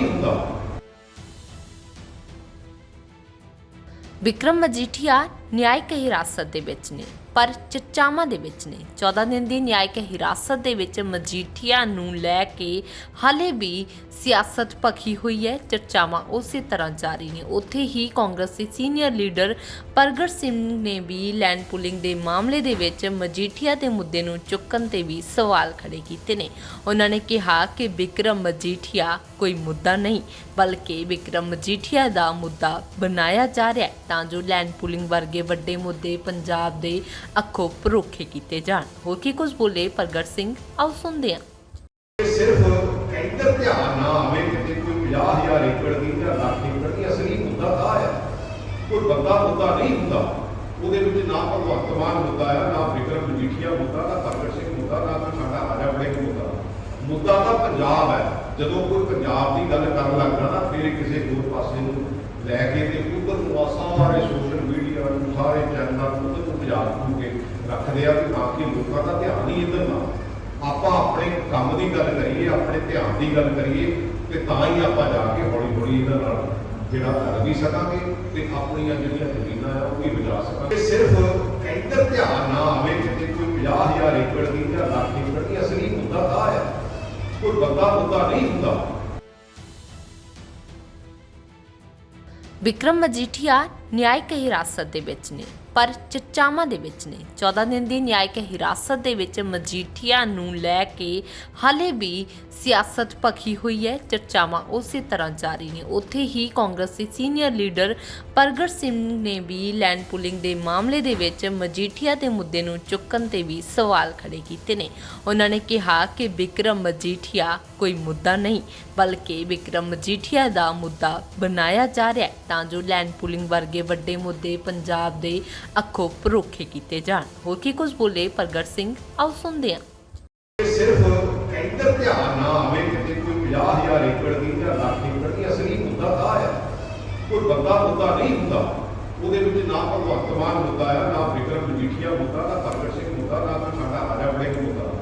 ਨਹੀਂ ਹੁੰਦਾ। ਵਿਕਰਮ ਮਜੀਠੀਆ ਨਿਆਇਕ ਹਿਰਾਸਤ ਦੇ ਵਿੱਚ ਨੇ। ਪਰ ਚਰਚਾਵਾਂ ਦੇ ਵਿੱਚ ਨੇ। 14 ਦਿਨ ਦੀ ਨਿਆਇਕ ਹਿਰਾਸਤ ਦੇ ਵਿੱਚ ਮਜੀਠੀਆ ਨੂੰ ਲੈ ਕੇ ਹਾਲੇ ਵੀ ਸਿਆਸਤ ਪੱਖੀ ਹੋਈ ਹੈ। ਚਰਚਾਵਾਂ ਉਸੇ ਤਰ੍ਹਾਂ ਜਾਰੀ ਨੇ। ਉੱਥੇ ਹੀ ਕਾਂਗਰਸ ਦੇ ਸੀਨੀਅਰ ਲੀਡਰ ਪ੍ਰਗਟ ਸਿੰਘ ਨੇ ਵੀ ਲੈਂਡ ਪੁਲਿੰਗ ਦੇ ਮਾਮਲੇ ਦੇ ਵਿੱਚ ਮਜੀਠੀਆ ਦੇ ਮੁੱਦੇ ਨੂੰ ਚੁੱਕਣ ਤੇ ਵੀ ਸਵਾਲ ਖੜੇ ਕੀਤੇ ਨੇ। ਉਹਨਾਂ ਨੇ ਕਿਹਾ ਕਿ ਵਿਕਰਮ ਮਜੀਠੀਆ ਕੋਈ ਮੁੱਦਾ ਨਹੀਂ, ਬਲਕਿ ਵਿਕਰਮ ਮਜੀਠੀਆ ਦਾ ਮੁੱਦਾ ਬਣਾਇਆ ਜਾ ਰਿਹਾ ਤਾਂ ਜੋ ਲੈਂਡ ਪੁਲਿੰਗ ਵਰਗੇ ਵੱਡੇ ਮੁੱਦੇ ਪੰਜਾਬ ਦੇ ਅੱਖੋਂ ਪਰੋਖੇ ਕੀਤੇ ਜਾਣ। ਹੋਰ ਕੀ ਕੁਝ ਬੋਲੇ ਪ੍ਰਗਟ ਸਿੰਘ, ਆਓ ਸੁਣਦੇ ਹਾਂ। ਸਿਰਫ ਇੱਧਰ ਧਿਆਨ ਨਾ ਆਵੇ ਕਿ ਕੋਈ 50000 ਏਕੜ ਦੀ ਜਾਂ ਲੱਖ ਏਕੜ ਦੀ ਅਸਲੀ ਮੁੱਦਾ ਦਾ ਹੈ ਕੋਈ ਬੰਦਾ ਮੁੱਦਾ ਨਹੀਂ ਹੁੰਦਾ। ਉਹਦੇ ਵਿੱਚ ਨਾ ਭਗਵੰਤ ਮਾਨ ਮੁੱਦਾ ਆ, ਨਾ ਵਿਕਰਮ ਮਜੀਠੀਆ ਮੁੱਦਾ, ਨਾ ਪ੍ਰਗਟ ਸਿੰਘ ਮੁੱਦਾ, ਨਾ ਕੋਈ ਸਾਡਾ ਆਜਾ ਬੜੇ ਮੁੱਦਾ। ਮੁੱਦਾ ਤਾਂ ਪੰਜਾਬ ਹੈ। ਜਦੋਂ ਕੋਈ ਪੰਜਾਬ ਦੀ ਗੱਲ ਕਰਨ ਲੱਗਦਾ ਨਾ ਫਿਰ ਇਹ ਕਿਸੇ ਹੋਰ ਪਾਸੇ ਨੂੰ ਲੈ ਕੇ ਤੇ ਉਧਰ ਨੂੰ ਆਹ ਸਾਰੇ ਸੋਸ਼ਲ ਮੀਡੀਆ ਨੂੰ ਸਾਰੇ ਚੈਨਲਾਂ ਨੂੰ ਉਧਰ ਨੂੰ ਪੰਜਾਬ ਨੂੰ ਕੇ ਰੱਖਦੇ ਆ ਕਿ ਬਾਕੀ ਲੋਕਾਂ ਦਾ ਧਿਆਨ ਹੀ ਇੱਧਰ ਨਾ। ਆਪਾਂ ਆਪਣੇ ਕੰਮ ਦੀ ਗੱਲ ਕਰੀਏ, ਆਪਣੇ ਧਿਆਨ ਦੀ ਗੱਲ ਕਰੀਏ, ਤੇ ਤਾਂ ਹੀ ਆਪਾਂ ਜਾ ਕੇ ਹੌਲੀ ਹੌਲੀ ਇਹਨਾਂ ਨਾਲ ਜਿਹੜਾ ਕਰ ਵੀ ਸਕਾਂਗੇ ਤੇ ਆਪਣੀਆਂ ਜਿਹੜੀਆਂ ਜ਼ਮੀਨਾਂ ਆ, ਉਹ ਵੀ ਬਚਾ ਸਕਾਂਗੇ। ਸਿਰਫ ਇੱਧਰ ਧਿਆਨ ਨਾ ਆਵੇ ਕਿ ਕੋਈ 50000 ਏਕੜ ਦੀ ਜਾਂ ਲੱਖ ਏਕੜ ਦੀ ਅਸਲੀ ਹੁੰਦਾ ਦਾ ਹੈ ਕੋਈ ਬੰਦਾ ਮੁੱਦਾ ਨਹੀਂ ਹੁੰਦਾ। ਵਿਕਰਮ ਮਜੀਠੀਆ ਨਿਆਇਕ ਹਿਰਾਸਤ ਦੇ ਵਿੱਚ ਨੇ। ਪਰ ਚਚਾਵਾਂ ਦੇ ਵਿੱਚ ਨੇ। 14 ਦਿਨ ਦੀ ਨਿਆਇਕ ਹਿਰਾਸਤ ਦੇ ਵਿੱਚ ਮਜੀਠੀਆ ਨੂੰ ਲੈ ਕੇ ਹਾਲੇ ਵੀ ਸਿਆਸਤ ਪੱਖੀ ਹੋਈ ਹੈ। ਚਰਚਾਵਾਂ ਉਸੇ ਤਰ੍ਹਾਂ ਜਾਰੀ ਨੇ। ਉੱਥੇ ਹੀ ਕਾਂਗਰਸ ਦੇ ਸੀਨੀਅਰ ਲੀਡਰ ਪ੍ਰਗਟ ਸਿੰਘ ਨੇ ਵੀ ਲੈਂਡ ਪੁਲਿੰਗ ਦੇ ਮਾਮਲੇ ਦੇ ਵਿੱਚ ਮਜੀਠੀਆ ਦੇ ਮੁੱਦੇ ਨੂੰ ਚੁੱਕਣ ਤੇ ਵੀ ਸਵਾਲ ਖੜੇ ਕੀਤੇ ਨੇ। ਉਹਨਾਂ ਨੇ ਕਿਹਾ ਕਿ ਵਿਕਰਮ ਮਜੀਠੀਆ ਕੋਈ ਮੁੱਦਾ ਨਹੀਂ, ਬਲਕਿ ਵਿਕਰਮ ਮਜੀਠੀਆ ਦਾ ਮੁੱਦਾ ਬਣਾਇਆ ਜਾ ਰਿਹਾ ਤਾਂ ਜੋ ਲੈਂਡ ਪੁਲਿੰਗ ਵਰਗੇ ਵੱਡੇ ਮੁੱਦੇ ਪੰਜਾਬ ਦੇ ਅੱਖੋਂ ਪਰੋਖੇ ਕੀਤੇ ਜਾਣ। ਹੋਰ ਕੀ ਕੁਝ ਬੋਲੇ ਪ੍ਰਗਟ ਸਿੰਘ ਆਓ ਸੁਣਦੇ ਹਾਂ। ਸਿਰਫ ਇੱਧਰ ਧਿਆਨ ਨਾ ਆਵੇ ਕਿ ਕੋਈ 50000 ਏਕੜ ਦੀ ਜਾਂ ਲੱਖ ਏਕੜ ਦੀ ਅਸਲੀ ਮੁੱਦਾ ਦਾ ਹੈ ਕੋਈ ਬੰਦਾ ਮੁੱਦਾ ਨਹੀਂ ਹੁੰਦਾ। ਉਹਦੇ ਵਿੱਚ ਨਾ ਭਗਵੰਤ ਮਾਨ ਮੁੱਦਾ ਆ, ਨਾ ਵਿਕਰਮ ਮਜੀਠੀਆ ਮੁੱਦਾ, ਨਾ ਪ੍ਰਗਟ ਸਿੰਘ ਮੁੱਦਾ, ਨਾ ਕੋਈ ਸਾਡਾ ਆਜਾ ਬੜੇ ਮੁੱਦਾ।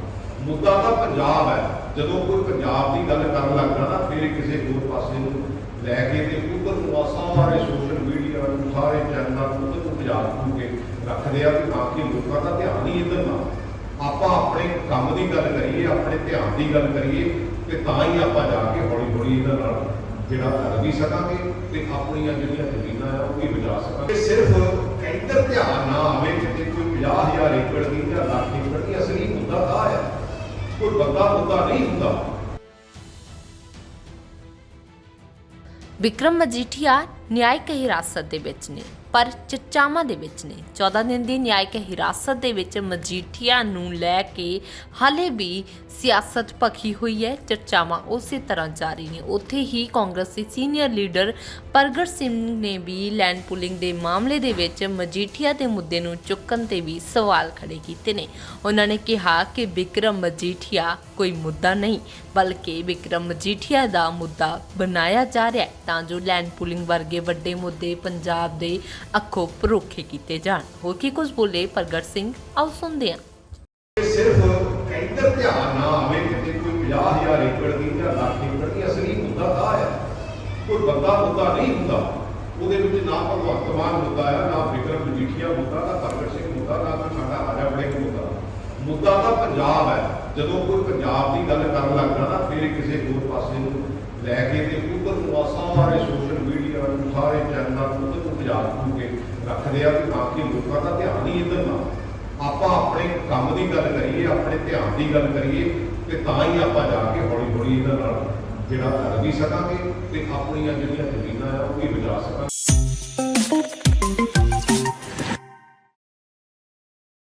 ਮੁੱਦਾ ਤਾਂ ਪੰਜਾਬ ਹੈ। ਜਦੋਂ ਕੋਈ ਪੰਜਾਬ ਦੀ ਗੱਲ ਕਰਨ ਲੱਗਦਾ ਨਾ, ਫਿਰ ਕਿਸੇ ਹੋਰ ਪਾਸੇ ਨੂੰ ਲੈ ਕੇ ਤੇ ਉਧਰ ਨੂੰ ਸਾਰੇ ਸੋਸ਼ਲ ਮੀਡੀਆ ਨੂੰ ਸਾਰੇ ਚੈਨਲਾਂ ਨੂੰ ਉਧਰ ਨੂੰ ਪੰਜਾਬ ਨੂੰ ਕੇ ਰੱਖਦੇ ਆ ਕਿ ਬਾਕੀ ਲੋਕਾਂ ਦਾ ਧਿਆਨ ਹੀ ਇੱਧਰ ਨਾ ਆਪਾਂ ਆਪਣੇ ਕੰਮ ਦੀ ਗੱਲ ਕਰੀਏ, ਆਪਣੇ ਧਿਆਨ ਦੀ ਗੱਲ ਕਰੀਏ, ਤੇ ਤਾਂ ਹੀ ਆਪਾਂ ਜਾ ਕੇ ਹੌਲੀ ਹੌਲੀ ਇਹਨਾਂ ਨਾਲ ਜਿਹੜਾ ਕਰ ਵੀ ਸਕਾਂਗੇ ਤੇ ਆਪਣੀਆਂ ਜਿਹੜੀਆਂ ਜ਼ਮੀਨਾਂ ਆ ਉਹ ਵੀ ਬਚਾ ਸਕਾਂਗੇ। ਸਿਰਫ ਇੱਧਰ ਧਿਆਨ ਨਾ ਆਵੇ ਕਿ ਕੋਈ 50000 ਏਕੜ ਦੀ ਜਾਂ ਲੱਖ ਏਕੜ ਦੀ ਅਸਲੀ ਹੁੰਦਾ ਦਾ ਹੈ। ਕੋਈ ਬੰਦਾ ਮੁੱਦਾ ਨਹੀਂ ਹੁੰਦਾ। ਵਿਕਰਮ ਮਜੀਠੀਆ ਨਿਆਇਕ ਹਿਰਾਸਤ ਦੇ ਵਿੱਚ ਨੇ, ਪਰ ਚਚਾਵਾਂ ਦੇ ਵਿੱਚ ਨੇ। 14 ਦਿਨ ਦੀ ਨਿਆਇਕ ਹਿਰਾਸਤ ਦੇ ਵਿੱਚ ਮਜੀਠੀਆ ਨੂੰ ਲੈ ਕੇ ਹਾਲੇ ਵੀ ਸਿਆਸਤ ਪੱਖੀ ਹੋਈ ਹੈ। ਚਰਚਾਵਾਂ ਉਸੇ ਤਰ੍ਹਾਂ ਜਾਰੀ ਨੇ। ਉੱਥੇ ਹੀ ਕਾਂਗਰਸ ਦੇ ਸੀਨੀਅਰ ਲੀਡਰ ਪ੍ਰਗਟ ਸਿੰਘ ਨੇ ਵੀ ਲੈਂਡ ਪੁਲਿੰਗ ਦੇ ਮਾਮਲੇ ਦੇ ਵਿੱਚ ਮਜੀਠੀਆ ਦੇ ਮੁੱਦੇ ਨੂੰ ਚੁੱਕਣ ਤੇ ਵੀ ਸਵਾਲ ਖੜੇ ਕੀਤੇ ਨੇ। ਉਹਨਾਂ ਨੇ ਕਿਹਾ ਕਿ ਵਿਕਰਮ ਮਜੀਠੀਆ ਕੋਈ ਮੁੱਦਾ ਨਹੀਂ, ਬਲਕਿ ਵਿਕਰਮ ਮਜੀਠੀਆ ਦਾ ਮੁੱਦਾ ਬਣਾਇਆ ਜਾ ਰਿਹਾ ਤਾਂ ਜੋ ਲੈਂਡ ਪੁਲਿੰਗ ਵਰਗੇ ਵੱਡੇ ਮੁੱਦੇ ਪੰਜਾਬ ਦੇ ਅੱਖੋਂ ਪਰੋਖੇ ਕੀਤੇ ਜਾਣ। ਹੋਰ ਕੀ ਕੁਝ ਬੋਲੇ ਪ੍ਰਗਟ ਸਿੰਘ? ਆਓ ਸੁਣਦੇ ਹਾਂ। ਸਿਰਫ ਇੱਧਰ ਧਿਆਨ ਨਾ ਆਵੇ ਕਿ ਕੋਈ 50000 ਏਕੜ ਦੀ ਜਾਂ ਲੱਖ ਏਕੜ ਦੀ ਅਸਲੀ ਮੁੱਦਾ ਦਾ ਹੈ। ਕੋਈ ਬੰਦਾ ਮੁੱਦਾ ਨਹੀਂ ਹੁੰਦਾ। ਉਹਦੇ ਵਿੱਚ ਨਾ ਭਗਵੰਤ ਮਾਨ ਮੁੱਦਾ ਆ, ਨਾ ਵਿਕਰਮ ਮਜੀਠੀਆ ਮੁੱਦਾ, ਨਾ ਪ੍ਰਗਟ ਸਿੰਘ ਮੁੱਦਾ, ਨਾ ਕੋਈ ਸਾਡਾ ਆਜਾ ਬੜੇ ਮੁੱਦਾ। ਮੁੱਦਾ ਤਾਂ ਪੰਜਾਬ ਹੈ। ਜਦੋਂ ਕੋਈ ਪੰਜਾਬ ਦੀ ਗੱਲ ਕਰਨ ਲੱਗਦਾ ਨਾ ਫਿਰ ਇਹ ਕਿਸੇ ਹੋਰ ਪਾਸੇ ਨੂੰ ਲੈ ਕੇ ਤੇ ਉਧਰ ਨੂੰ ਆਹ ਸਾਰੇ ਸੋਸ਼ਲ ਮੀਡੀਆ ਨੂੰ ਸਾਰੇ ਚੈਨਲਾਂ ਨੂੰ ਉਧਰ ਨੂੰ ਪੰਜਾਬ ਨੂੰ ਕੇ ਰੱਖਦੇ ਆ ਕਿ ਧਿਆਨ ਹੀ ਇੱਧਰ ਨਾ। ਆਪਾਂ ਆਪਣੇ ਕੰਮ ਦੀ ਗੱਲ ਕਰੀਏ, ਆਪਣੇ ਧਿਆਨ ਦੀ ਗੱਲ ਕਰੀਏ, ਤੇ ਤਾਂ ਹੀ ਆਪਾਂ ਜਾ ਕੇ ਹੌਲੀ ਹੌਲੀ ਇਹਨਾਂ ਨਾਲ ਜਿਹੜਾ ਕਰ ਵੀ ਸਕਾਂਗੇ ਤੇ ਆਪਣੀਆਂ ਜਿਹੜੀਆਂ ਜ਼ਮੀਨਾਂ ਆ ਉਹ ਵੀ ਬਚਾ ਸਕਾਂਗੇ।